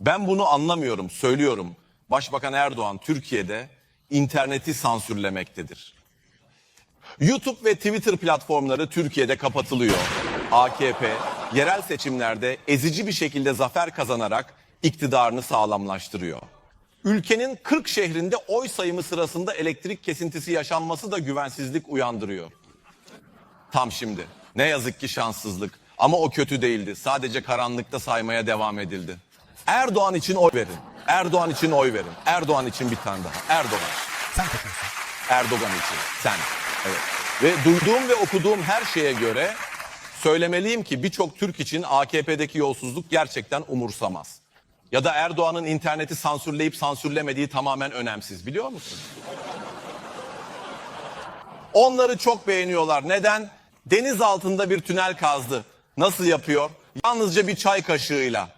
Ben bunu anlamıyorum, söylüyorum. Başbakan Erdoğan Türkiye'de interneti sansürlemektedir. YouTube ve Twitter platformları Türkiye'de kapatılıyor. AKP yerel seçimlerde ezici bir şekilde zafer kazanarak iktidarını sağlamlaştırıyor. Ülkenin 40 şehrinde oy sayımı sırasında elektrik kesintisi yaşanması da güvensizlik uyandırıyor. Tam şimdi. Ne yazık ki şanssızlık. Ama o kötü değildi. Sadece karanlıkta saymaya devam edildi. Erdoğan için oy verin. Erdoğan için oy verin. Erdoğan için bir tane daha. Erdoğan. Sen katıyorsun. Erdoğan için. Sen. Evet. Ve duyduğum ve okuduğum her şeye göre söylemeliyim ki birçok Türk için AKP'deki yolsuzluk gerçekten umursamaz. Ya da Erdoğan'ın interneti sansürleyip sansürlemediği tamamen önemsiz biliyor musun? Onları çok beğeniyorlar. Neden? Deniz altında bir tünel kazdı. Nasıl yapıyor? Yalnızca bir çay kaşığıyla.